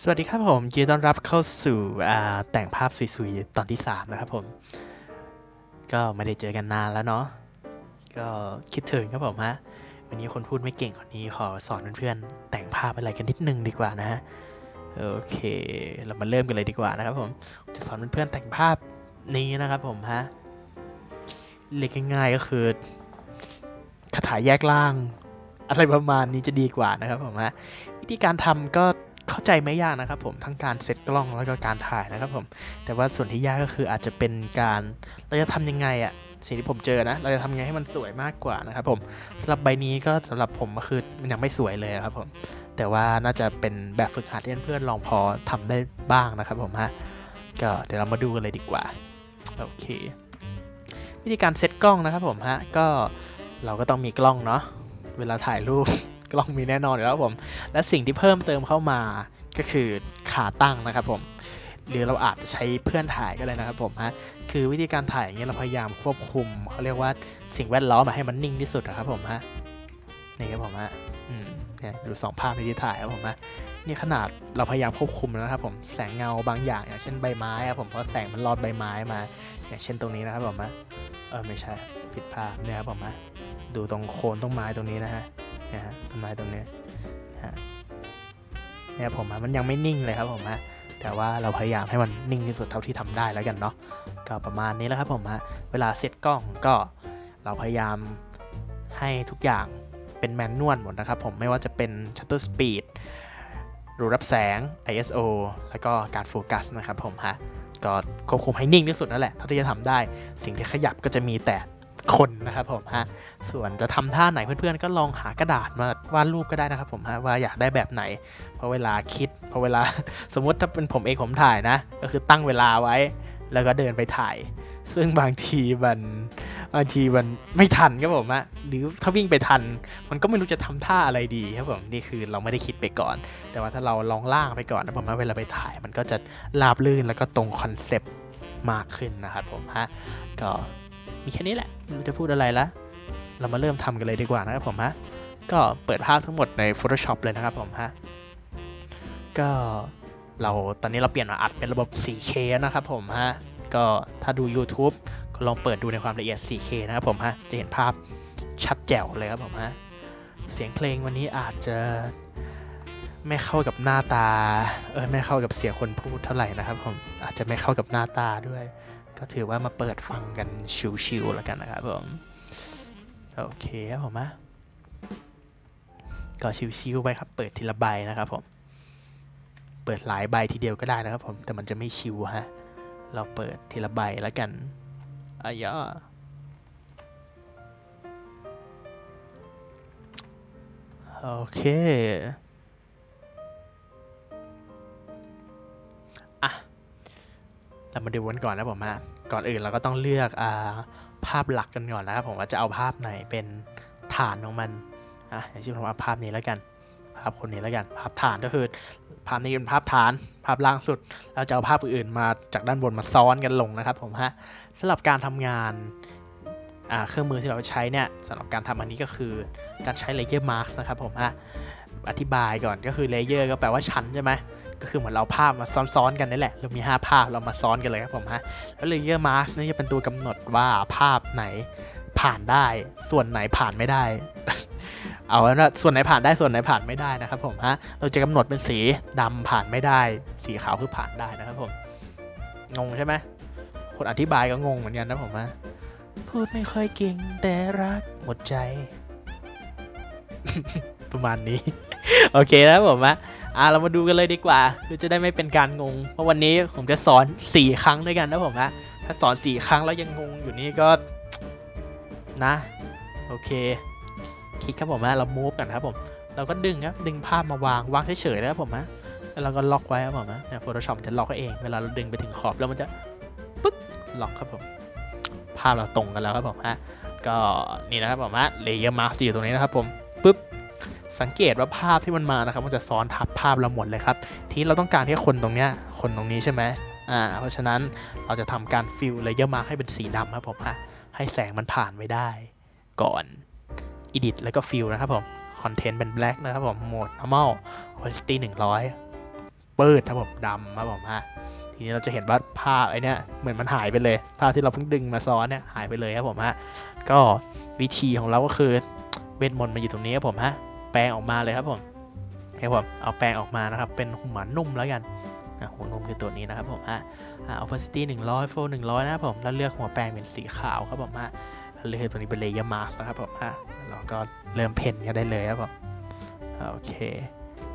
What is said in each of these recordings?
สวัสดีครับผมยินดีต้อนรับเข้าสู่แต่งภาพสวยๆ ตอนที่ 3 นะครับผม ก็ไม่ได้เจอกันนานแล้วเนาะก็คิดถึงครับผมฮะ วันนี้คนพูดไม่เก่งคนนี้ขอสอนเพื่อนๆ แต่งภาพอะไรกันนิดนึงดีกว่านะฮะ โอเค เรามาเริ่มกันเลยดีกว่านะครับผม จะสอนเพื่อนๆแต่งภาพนี้นะครับผมฮะเล็กง่ายๆก็คือคาถาแยกล่าง อะไรประมาณนี้จะดีกว่านะครับผมฮะวิธีการทำก็ ใจไม่ยากนะครับผมทั้งการเซตกล้องแล้วก็การถ่ายนะครับผมแต่ว่าส่วนที่ยากก็คืออาจจะเป็นการเราจะทำยังไงอะสิ่งที่ผมเจอนะ เราจะทำยังไงให้มันสวยมากกว่านะครับผมสำหรับใบนี้ก็สำหรับผมก็คือมันยังไม่สวยเลยครับผมแต่ว่าน่าจะเป็นแบบฝึกหัดที่เพื่อนๆลองพอทำได้บ้างนะครับผมฮะก็เดี๋ยวเรามาดูกันเลยดีกว่าโอเค วิธีการเซตกล้องนะครับผมฮะก็เราก็ต้องมีกล้องเนาะเวลาถ่ายรูป กล้องมีแน่นอนอยู่แล้วผม และสิ่งที่เพิ่มเติมเข้ามาก็คือขาตั้งนะครับผมหรือเราอาจจะใช้เพื่อนถ่ายก็ได้นะครับผมฮะคือวิธีการถ่ายอย่างเงี้ยเราพยายามควบคุมเขาเรียกว่าสิ่งแวดล้อมมาให้มันนิ่งที่สุดนะครับผมฮะนี่ครับผมฮะอืมเนี่ยดูสองภาพที่ถ่ายครับผมฮะนี่ขนาดเราพยายามควบคุมแล้วนะครับผมแสงเงาบางอย่างอย่างเช่นใบไม้ครับผมเพราะแสงมันลอดใบไม้มา อย่างเช่นตรงนี้นะครับผมฮะเออไม่ใช่ผิดภาพเนี่ยครับผมฮะดูตรงโคนต้นไม้ตรงนี้นะฮะ นี่ยฮะต้นไม้ตรงนี้นะเนี่ยผมอะมันยังไม่นิ่งเลยครับผมฮะแต่ว่าเราพยายามให้มันนิ่งที่สุดเท่าที่ทำได้แล้วกันเนาะก็ประมาณนี้แล้วครับผมฮะเวลาเซตกล้องก็เราพยายามให้ทุกอย่างเป็นแมนนวลหมดนะครับผมไม่ว่าจะเป็น shutter speed รูรับแสง ISO แล้วก็การโฟกัสนะครับผมฮะก็ควบคุมให้นิ่งที่สุดนั่นแหละเท่าที่จะทำได้ สิ่งที่ขยับก็จะมีแต่ คนนะครับผมฮะ ส่วนจะทำท่าไหนเพื่อนๆ ก็ลองหากระดาษมาวาดรูปก็ได้นะครับผมฮะว่าอยากได้แบบไหนพราะเวลาคิดพราะเวลาสมมติถ้าเป็นผมเองผมถ่ายนะ ก็คือตั้งเวลาไว้ แล้วก็เดินไปถ่าย ซึ่งบางทีมันบางทีมันไม่ทันครับผมฮะหรือถ้าวิ่งไปทัน มันก็ไม่รู้จะทำท่าอะไรดีครับผมนี่คือเราไม่ได้คิดไปก่อน แต่ว่าถ้าเราลองล่างไปก่อนนะผมว่าเวลาไปถ่าย มันก็จะราบลื่นแล้วก็ตรงคอนเซปต์มากขึ้นนะครับผมฮะก็ มีแค่นี้แหละไม่รู้จะพูดอะไรละ เรามาเริ่มทำกันเลยดีกว่านะครับผมฮะ ก็เปิดภาพทั้งหมดใน Photoshop เลยนะครับผมฮะ ก็เราตอนนี้เราเปลี่ยนมาอัดเป็นระบบ 4K นะครับผมฮะ ก็ถ้าดู YouTube ก็ลองเปิดดูในความละเอียด 4K นะครับผมฮะ จะเห็นภาพชัดแจ๋วเลยครับผมฮะ เสียงเพลงวันนี้อาจจะไม่เข้ากับหน้าตา เออไม่เข้ากับเสียงคนพูดเท่าไหร่นะครับผม อาจจะไม่เข้ากับหน้าตาด้วย ก็ถือว่ามาเปิดฟังกันชิวๆแล้วกันนะครับผม โอเคครับผมอะก็ชิวๆไปครับ เปิดทีละใบนะครับผม เปิดหลายใบทีเดียวก็ได้นะครับผม แต่มันจะไม่ชิวฮะ เราเปิดทีละใบแล้วกันอายะโอเค เรามาดูกันก่อนนะผมฮะก่อนอื่นเราก็ต้องเลือกอ่าภาพหลักกันก่อนนะครับผมว่าจะเอาภาพไหนเป็นฐานของมันอะอย่างเช่นผมเอาภาพนี้แล้วกัน ภาพคนนี้แล้วกัน ภาพฐานก็คือภาพนี้เป็นภาพฐาน ภาพล่างสุด เราจะเอาภาพอื่นๆมาจากด้านบนมาซ้อนกันลงนะครับผมฮะสำหรับการทำงานอ่าเครื่องมือที่เราใช้เนี่ยสำหรับการทำอันนี้ก็คือการใช้เลเยอร์มาร์กนะครับผมฮะอธิบายก่อนก็คือเลเยอร์ก็แปลว่าชั้นใช่ไหม ก็คือเหมือนเราภาพมาซ้อนๆกันนี่แหละ เรามี 5 ภาพเรามาซ้อนกันเลยครับผมฮะ แล้วเลเยอร์มาสนี่จะเป็นตัวกำหนดว่าภาพไหนผ่านได้ ส่วนไหนผ่านไม่ได้ เอาแล้วส่วนไหนผ่านได้ส่วนไหนผ่านไม่ได้นะครับผมฮะ เราจะกำหนดเป็นสีดำผ่านไม่ได้ สีขาวคือผ่านได้นะครับผม งงใช่ไหมคนอธิบายก็งงเหมือนกันนะผมฮะ พูดไม่ค่อยเก่งแต่รักหมดใจ ประมาณนี้ โอเคนะครับผมฮะ อะเรามาดูกันเลยดีกว่าคือจะได้ไม่เป็นการงง เพราะวันนี้ผมจะสอน 4 ครั้งด้วยกันนะผมฮะถ้าสอน 4 ครั้งแล้วยังงงอยู่นี่ก็นะ โอเค คลิกครับผมฮะเรา move กันครับผม เราก็ดึงครับดึงภาพมาวางวางเฉยๆนะครับผมฮะแล้วเราก็ล็อกไว้ครับผมฮะเนี่ย Photoshop จะล็อกเองเวลาเราดึงไปถึงขอบแล้วมันจะปึ๊กล็อกครับผมภาพเราตรงกันแล้วครับผมฮะก็นี่นะครับผมฮะ layer mask อยู่ตรงนี้นะครับผม สังเกตว่าภาพที่มันมานะครับ มันจะซ้อนทับภาพเราหมดเลยครับ ที่เราต้องการที่คนตรงเนี้ยคนตรงนี้ใช่ไหมอ่าเพราะฉะนั้นเราจะทำการฟิลเลเยอร์มาให้เป็นสีดำครับผมฮะให้แสงมันผ่านไม่ได้ ก่อน edit แล้วก็ฟิลนะครับผม content เป็น black นะครับผมโหมด normal quality 100ปืดครับผมดำครับผมฮะทีนี้เราจะเห็นว่าภาพไอ้เนี่ยเหมือนมันหายไปเลย ภาพที่เราเพิ่งดึงมาซ้อนเนี่ยหายไปเลยครับผมฮะก็วิธีของเราก็คือเวทมนต์มาอยู่ตรงนี้ครับผมฮะ ปลงออกมาเลยครับผมให้ผมเอาแปลงออกมานะครับ เป็นหัวนุ่มแล้วกันนะหัวนุ่มคือตัวนี้นะครับผมฮะอ่า opacity 100 full 100 นะครับผม แล้วเลือกหัวแปลงเป็นสีขาวครับผมฮะแล้วเลือกตัวนี้เป็น layer mask นะครับผมฮะเราก็เริ่มเพ้นกันได้เลยครับผมโอเค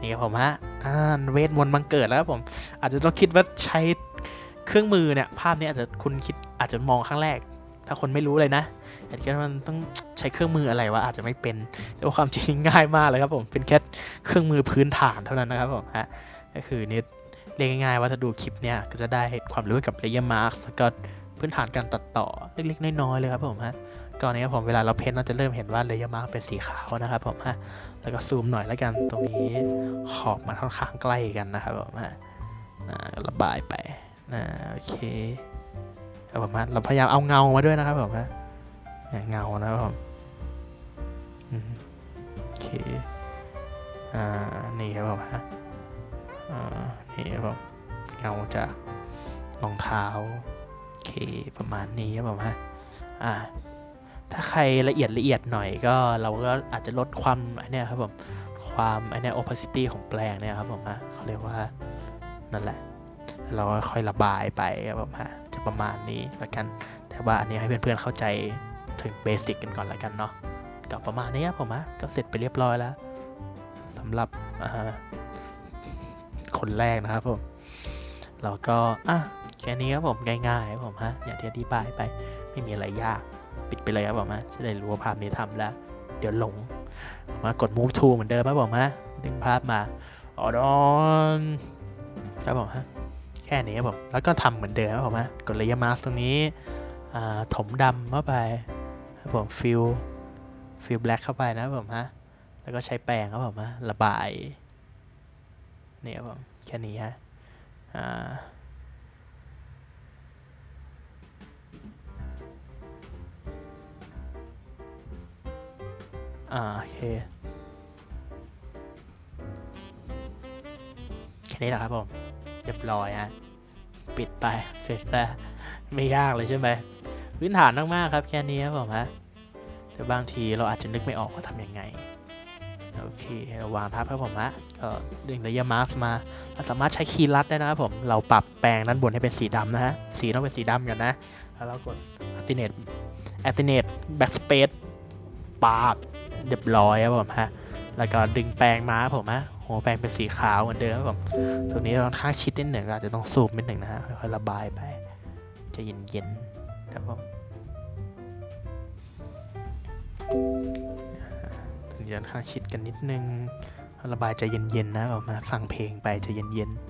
นี่ครับผมฮะอ่าเวทมนต์บังเกิดแล้วครับผม อาจจะต้องคิดว่าใช้เครื่องมือเนี่ยภาพนี้อาจจะคุณคิดอาจจะมองครั้งแรก ถ้าคนไม่รู้เลยนะอาจจะคิดว่ามันต้อง ใช้เครื่องมืออะไรวะอาจจะไม่เป็น แต่ว่าความจริงง่ายมากเลยครับผมเป็นแค่เครื่องมือพื้นฐานเท่านั้นนะครับผมฮะก็คือนี่เรียกง่ายๆว่าถ้าดูคลิปเนี่ยก็จะได้ความรู้เกี่ยวกับ layer mask แล้วก็พื้นฐานการตัดต่อเล็กๆน้อยๆเลยครับผมฮะก่อนนี้ครับผมเวลาเราเพ้นท์เราจะเริ่มเห็นว่า layer mask เป็นสีขาวนะครับผมฮะแล้วก็ซูมหน่อยแล้วกันตรงนี้ขอบมันค่อนข้างใกล้กันนะครับผมฮะอ่าระบายไปนะโอเคครับผมฮะเราพยายามเอาเงามาด้วยนะครับผมฮะเงานะครับผม อเคอ่า นี่ครับผมฮะอ่านี่ครับผมเงาจากรองเท้าโอเคประมาณนี้ครับผมฮะอ่าถ้าใครละเอียดละเอียดหน่อยก็เราก็อาจจะลดความไอเนี่ยครับผมความไอเนี่ย opacity ของแปลงเนี่ยครับผมนะเขาเรียกว่านั่นแหละเราก็ค่อยระบายไปครับผมฮะจะประมาณนี้ละกัน แต่ว่าอันนี้ให้เพื่อนๆเข้าใจถึงเบสิกกันก่อนละกันเนาะ ก็ประมาณนี้ครับผมฮะก็เสร็จไปเรียบร้อยแล้วสำหรับคนแรกนะครับผมเราก็อะแค่นี้ครับผมง่ายๆครับผมฮะอย่างที่อธิบายไปไม่มีอะไรยากปิดไปเลยครับผมฮะจะได้รู้ว่าภาพนี้ทำแล้ว เดี๋ยวหลง มากด move to เหมือนเดิมครับผมฮะดึงภาพมาออดอนครับผมฮะแค่นี้ครับผมแล้วก็ทำเหมือนเดิมครับผมฮะกด layer mask ตรงนี้อ่าถมดำเข้าไปครับผมฟิล fill fill black เข้าไปนะผมฮะ แล้วก็ใช้แปรงครับผมฮะ ระบายนี่ครับผมแค่นี้ฮะอ่าอ่าโอเคแค่นี้แหละครับผมเรียบร้อยฮะปิดไปเสร็จแล้วไม่ยากเลยใช่ไหมพื้นฐานมากๆครับแค่นี้ครับผมฮะ แต่บางทีเราอาจจะนึกไม่ออกว่าทำยังไง โอเค เราวางทับครับผมฮะก็ดึงเลเยอร์มาสมาเราสามารถใช้คีย์ลัดได้นะครับผม เราปรับแปลงด้านบนให้เป็นสีดำนะฮะ สีต้องเป็นสีดำกันนะ แล้วเรากด Alternate Alternate Backspace ปาบเรียบร้อยครับผมฮะ แล้วก็ดึงแปรงมาครับผมฮะหัวแปรงเป็นสีขาวเหมือนเดิมครับผมตรงนี้ค่อนข้างชิดนิดหนึ่งอาจจะต้องซูมนิดหนึ่งนะฮะค่อยๆระบายไปจะเย็นๆครับผม ตรงนี้ค่อนข้างชิดกันนิดนึง ระบายใจเย็นๆนะออกมาฟังเพลงไปใจะเย็นๆ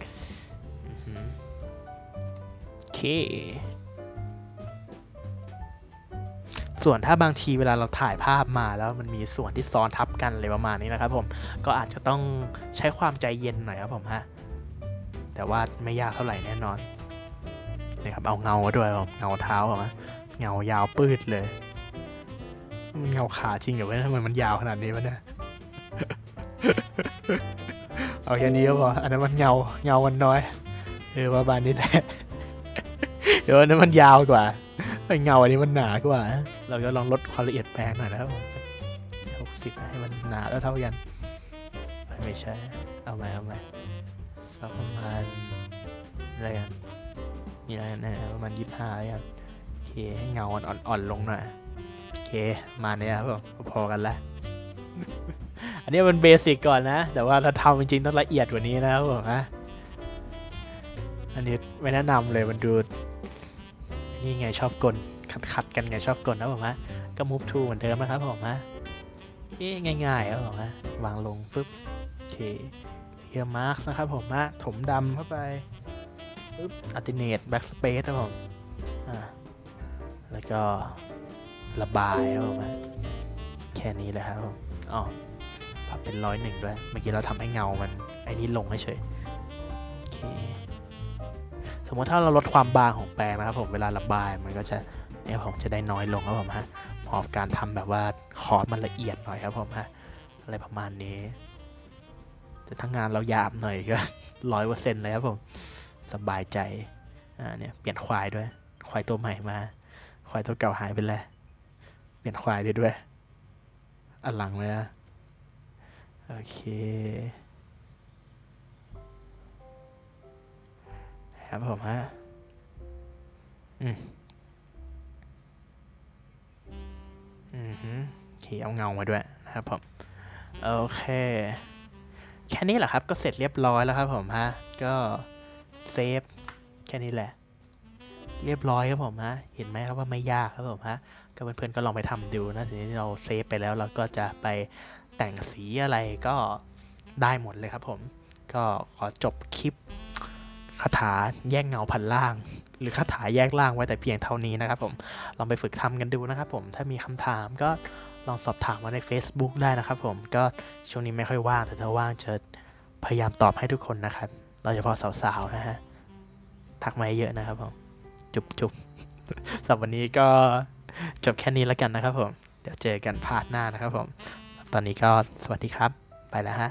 โอเค ส่วนถ้าบางทีเวลาเราถ่ายภาพมาแล้วมันมีส่วนที่ซ้อนทับกันอะไรประมาณนี้นะครับผมก็อาจจะต้องใช้ความใจเย็นหน่อยครับผมฮะแต่ว่าไม่ยากเท่าไหร่แน่นอนนี่ครับเอาเงาด้วยผมเงาเท้าผมฮะเงายาวปืดเลย เงาขาจริงเหรอวะทำไมมันยาวขนาดนี้วะเนี่ยเอาแค่นี้ก็พออันนั้นมันเงาเงามันน้อยเออประมาณนี้แหละเดี๋ยวอันนั้นมันยาวกว่าไอ้เงาอันนี้มันหนากว่า เราจะลองลดความละเอียดแปลงหน่อยนะครับหกสิบให้มันหนาแล้วเท่ากันไม่ใช่ เอาไหมเอาไหมสักประมาณอะไรกันนี่อะไรนะประมาณยี่สิบห้าแล้วกันโอเคให้เงามันอ่อนๆลงหน่อย เคมาเนี้ยครับผมพอกันละอันนี้มันเบสิกก่อนนะ แต่ว่าถ้าทำจริงๆต้องละเอียดกว่านี้นะครับผมนะอันนี้ไม่แนะนำเลยมันดูนี่ไงชอบกลขัดขัดกันไงชอบกลนะผมฮะก็ move to เหมือนเดิมนะครับผมฮะเอ๊ง่ายๆครับผมฮะวางลงปุ๊บโอเคเฮียมาร์กนะครับผมฮะถมดำเข้าไปปุ๊บ alternate backspace ครับผมอ่าแล้วก็ ระบายครับผมแค่นี้เลยครับผมอ๋อปรับเป็นร้อยหนึ่งด้วย เมื่อกี้เราทำให้เงามันไอ้นี้ลงให้เฉยโอเคสมมติถ้าเราลดความบางของแปรงนะครับผมเวลาระบายมันก็จะเนี่ยผมจะได้น้อยลงครับผมฮะพอการทำแบบว่าคอร์สมันละเอียดหน่อยครับผมฮะอะไรประมาณนี้แแต่ถ้างานเราหยาบหน่อยก็ร้อยเปอร์เซ็นต์เลยครับผมสบายใจอ่าเนี่ยเปลี่ยนควายด้วย ควายตัวใหม่มา ควายตัวเก่าหายไปแล้ว เปลี่ยนควายได้ด้วย อันหลังเลยนะโอเคครับผมฮะ อืม อืมฮึโอเคเอาเงามาด้วยนะครับผม โอเค แค่นี้แหละครับ ก็เสร็จเรียบร้อยแล้วครับผมฮะ ก็เซฟ แค่นี้แหละ เรียบร้อยครับผมฮะ เห็นไหมครับว่าไม่ยากครับผมฮะ ก็เพื่อนๆก็ลองไปทำดูนะทีนี้เราเซฟไปแล้วเราก็จะไปแต่งสีอะไรก็ได้หมดเลยครับผม ก็ขอจบคลิปคาถาแยกเงาพันล่าง หรือคาถาแยกล่างไว้แต่เพียงเท่านี้นะครับผมลองไปฝึกทำกันดูนะครับผมถ้ามีคำถามก็ลองสอบถามมาใน Facebook ได้นะครับผมก็ช่วงนี้ไม่ค่อยว่างแต่ถ้าว่างจะพยายามตอบให้ทุกคนนะครับโดยเฉพาะสาวๆนะฮะทักมาเยอะนะครับผม จุบจุบสำหรับวันนี้ก็จบแค่นี้แล้วกันนะครับผม เดี๋ยวเจอกันพาร์ทหน้านะครับผม ตอนนี้ก็สวัสดีครับ ไปแล้วฮะ